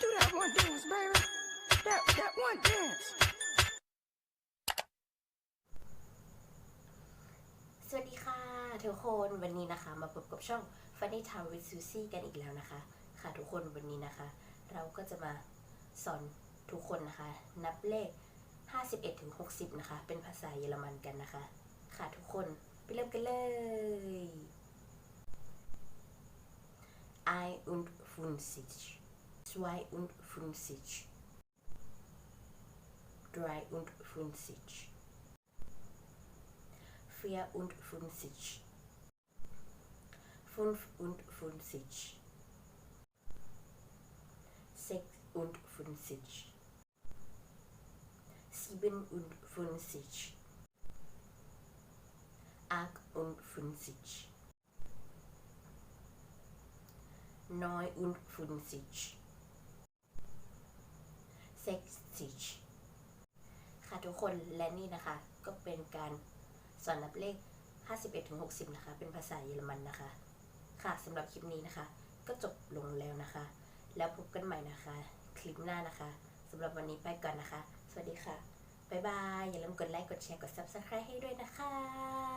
Do that one dance, baby. That that one dance. สวัสดีค่ะ ทุกคนวันนี้นะคะ มาพบกับช่อง Funny Time with Susie กันอีกแล้วนะคะ ค่ะทุกคนวันนี้นะคะ เราก็จะมาสอนทุกคนนะคะ นับเลข 51ถึง60 นะคะ เป็นภาษาเยอรมันกันนะคะ ค่ะทุกคนไปเริ่มกันเลย I und 50 52 53 54 55 56 57 58 59 60ค่ะทุกคนและนี่นะคะก็เป็นการสอนนับเลข 51ถึง60 นะคะ เป็นภาษาเยอรมันนะคะ ค่ะสำหรับคลิปนี้นะคะ ก็จบลงแล้วนะคะ แล้วพบกันใหม่นะคะ คลิปหน้านะคะสำหรับวันนี้ไปก่อนนะคะ สวัสดีค่ะ บ๊ายบาย อย่าลืมกดไลค์ กดแชร์ กด Subscribe ให้ด้วยนะคะ